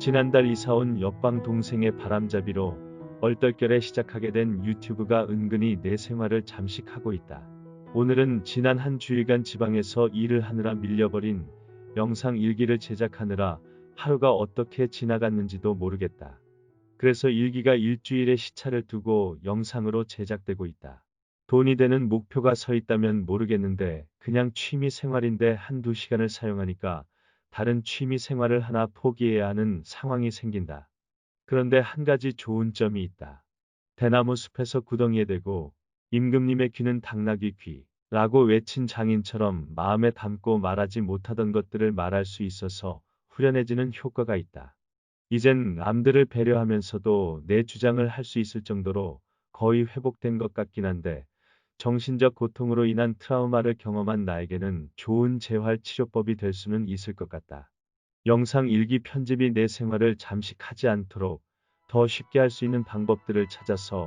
지난달 이사온 옆방 동생의 바람잡이로 얼떨결에 시작하게 된 유튜브가 은근히 내 생활을 잠식하고 있다. 오늘은 지난 한 주일간 지방에서 일을 하느라 밀려버린 영상 일기를 제작하느라 하루가 어떻게 지나갔는지도 모르겠다. 그래서 일기가 일주일의 시차를 두고 영상으로 제작되고 있다. 돈이 되는 목표가 서 있다면 모르겠는데 그냥 취미 생활인데 한두 시간을 사용하니까 다른 취미 생활을 하나 포기해야 하는 상황이 생긴다. 그런데 한 가지 좋은 점이 있다. 대나무 숲에서 구덩이에 대고 임금님의 귀는 당나귀 귀라고 외친 장인처럼 마음에 담고 말하지 못하던 것들을 말할 수 있어서 후련해지는 효과가 있다. 이젠 남들을 배려하면서도 내 주장을 할 수 있을 정도로 거의 회복된 것 같긴 한데 정신적 고통으로 인한 트라우마를 경험한 나에게는 좋은 재활 치료법이 될 수는 있을 것 같다. 영상 일기 편집이 내 생활을 잠식하지 않도록 더 쉽게 할 수 있는 방법들을 찾아서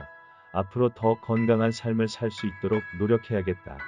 앞으로 더 건강한 삶을 살 수 있도록 노력해야겠다.